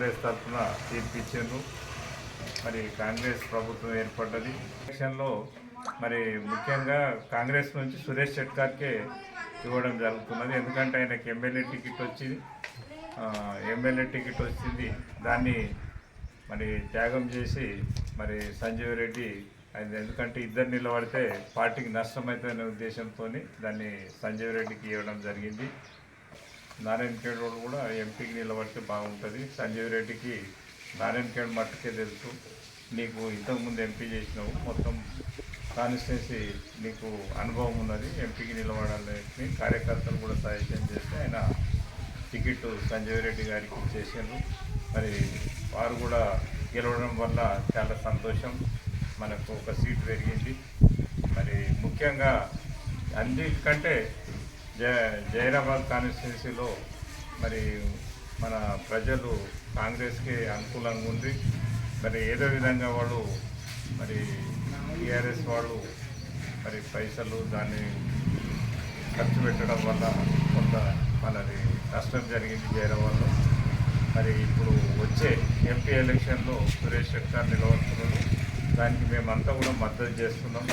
కాంగ్రెస్ తరఫున తీర్పిచ్చిండ్రు మరి కాంగ్రెస్ ప్రభుత్వం ఏర్పడ్డది. ఎలక్షన్లో మరి ముఖ్యంగా కాంగ్రెస్ నుంచి సురేష్ షెట్కార్కే ఇవ్వడం జరుగుతున్నది. ఎందుకంటే ఆయనకి ఎమ్మెల్యే టికెట్ వచ్చింది. ఎమ్మెల్యే టికెట్ వచ్చింది. దాన్ని మరి త్యాగం చేసి మరి సంజీవ్ రెడ్డి ఆయన ఎందుకంటే ఇద్దరు నిలబడితే పార్టీకి నష్టమవుతుందనే ఉద్దేశంతో దాన్ని సంజీవ్ రెడ్డికి ఇవ్వడం జరిగింది. నారాయణఖేడ్ రోడ్డు కూడా ఎంపీకి నిలబడితే బాగుంటుంది. సంజీవ్ రెడ్డికి నారాయణఖేడ్ మట్టుకే తెలుసు. నీకు ఇంతకుముందు ఎంపీ చేసినావు. మొత్తం కాన్స్టిట్యున్సీ నీకు అనుభవం ఉన్నది. ఎంపీకి నిలబడాలని కార్యకర్తలు కూడా సజెషన్ చేస్తే ఆయన టికెట్ సంజయ్ రెడ్డి గారికి ఇచ్చేసారు మరి వారు కూడా గెలవడం వల్ల చాలా సంతోషం. మనకు ఒక సీట్ పెరిగింది. మరి ముఖ్యంగా అన్నిటికంటే జ జైరాబాద్ కాన్స్టిట్యున్సీలో మరి మన ప్రజలు కాంగ్రెస్కి అనుకూలంగా ఉంది మరి ఏదో విధంగా వాళ్ళు మరి టీఆర్ఎస్ వాళ్ళు మరి పైసలు దాన్ని ఖర్చు పెట్టడం వల్ల కొంత మనది నష్టం జరిగింది జైరాబాద్లో మరి ఇప్పుడు వచ్చే ఎంపీ ఎలక్షన్లో సురేష్ శెట్టార్ నిలబడుతున్నారు దానికి మేమంతా కూడా మద్దతు చేస్తున్నాం.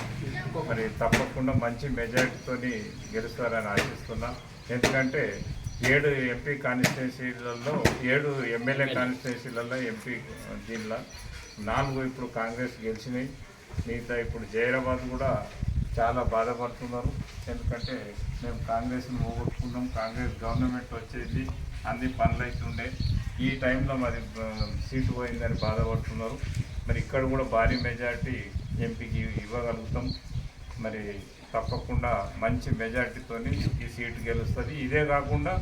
మరి తప్పకుండా మంచి మెజారిటీతోని గెలుస్తారని ఆశిస్తున్నాం. ఎందుకంటే ఏడు ఎంపీ కాన్స్టిట్యున్సీలలో ఏడు ఎమ్మెల్యే కాన్స్టిట్యున్సీలలో ఎంపీ దీనిలో నాలుగు ఇప్పుడు కాంగ్రెస్ గెలిచినాయి. మిగతా ఇప్పుడు జైరాబాద్ కూడా చాలా బాధపడుతున్నారు. ఎందుకంటే మేము కాంగ్రెస్ని పోగొట్టుకున్నాం. కాంగ్రెస్ గవర్నమెంట్ వచ్చేది అన్ని పనులు అవుతుండే ఈ టైంలో మరి సీటు పోయిందని బాధపడుతున్నారు. మరి ఇక్కడ కూడా భారీ మెజారిటీ ఎంపీకి ఇవ్వగలుగుతాం. మరి తప్పకుండా మంచి మెజారిటీతోని ఈ సీటు గెలుస్తుంది. ఇదే కాకుండా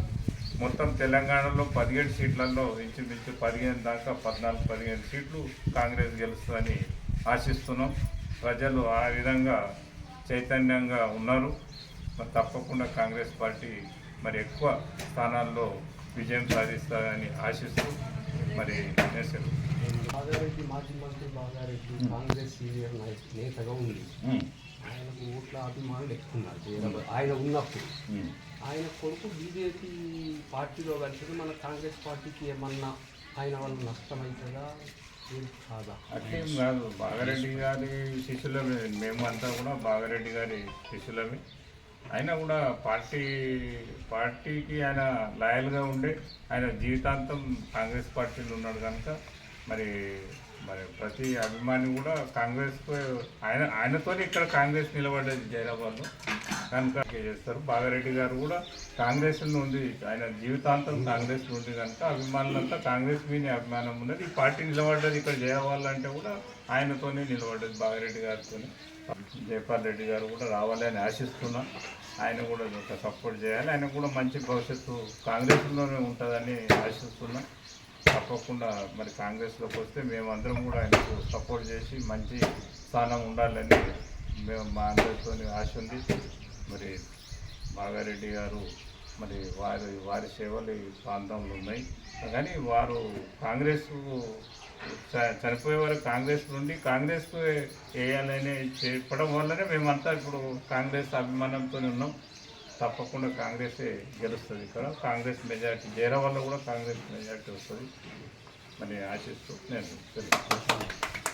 మొత్తం తెలంగాణలో పదిహేడు సీట్లలో ఇంచుమించు పదిహేను దాకా పద్నాలుగు పదిహేను సీట్లు కాంగ్రెస్ గెలుస్తుందని ఆశిస్తున్నాం. ప్రజలు ఆ విధంగా చైతన్యంగా ఉన్నారు. మరి తప్పకుండా కాంగ్రెస్ పార్టీ మరి ఎక్కువ స్థానాల్లో విజయం సాధిస్తారని ఆశిస్తూ మరి నేను మాజీ మంత్రి బాగారెడ్డి కాంగ్రెస్ సీనియర్ నాయకు నేతగా ఉంది. ఆయనకు ఓట్ల అభిమానులు జయరాబాద్. ఆయన ఉన్నప్పుడు. ఆయన కొడుకు బీజేపీ పార్టీలో కలిసి మన కాంగ్రెస్ పార్టీకి ఏమన్నా ఆయన వల్ల నష్టమవుతుందా ఏం కాదా? అట్లేం కాదు. బాగారెడ్డి గారి శిష్యులమే. మేమంతా కూడా బాగారెడ్డి గారి శిష్యులమే. ఆయన కూడా పార్టీ పార్టీకి ఆయన లాయల్గా ఉండే ఆయన జీవితాంతం కాంగ్రెస్ పార్టీలో ఉన్నాడు కనుక మరి మరి ప్రతి అభిమాని కూడా కాంగ్రెస్కు ఆయన ఆయనతోనే ఇక్కడ కాంగ్రెస్ నిలబడ్డది జైరాబాద్లో. కనుక చేస్తారు? బాగారెడ్డి గారు కూడా కాంగ్రెస్ ఉంది. ఆయన జీవితాంతం కాంగ్రెస్ ఉంది కనుక అభిమానులంతా కాంగ్రెస్ మీద అభిమానం ఉన్నది. ఈ పార్టీ నిలబడ్డది ఇక్కడ జయవాళ్ళు అంటే కూడా ఆయనతోనే నిలబడ్డది బాగారెడ్డి గారితోనే. జయపాల్ రెడ్డి గారు కూడా రావాలని ఆశిస్తున్నా. ఆయన కూడా సపోర్ట్ చేయాలి. ఆయన కూడా మంచి భవిష్యత్తు కాంగ్రెస్లోనే ఉంటుందని ఆశిస్తున్నా. తప్పకుండా మరి కాంగ్రెస్లోకి వస్తే మేమందరం కూడా ఆయనకు సపోర్ట్ చేసి మంచి స్థానం ఉండాలని మేము మా అందరితో ఆశ ఉంది. మరి బాగారెడ్డి గారు మరి వారి వారి సేవలు ఈ ప్రాంతంలో ఉన్నాయి. కానీ వారు కాంగ్రెస్ చ- చనిపోయే వరకు కాంగ్రెస్ నుండి కాంగ్రెస్కు వేయాలని చెప్పడం వల్లనే మేమంతా ఇప్పుడు కాంగ్రెస్ అభిమానంతో ఉన్నాం. తప్పకుండా కాంగ్రెసే గెలుస్తుంది ఇక్కడ. కాంగ్రెస్ మెజారిటీ జయరా వల్ల కూడా కాంగ్రెస్ మెజారిటీ వస్తుంది. మరి ఆశిస్తూ నేను తెలుసు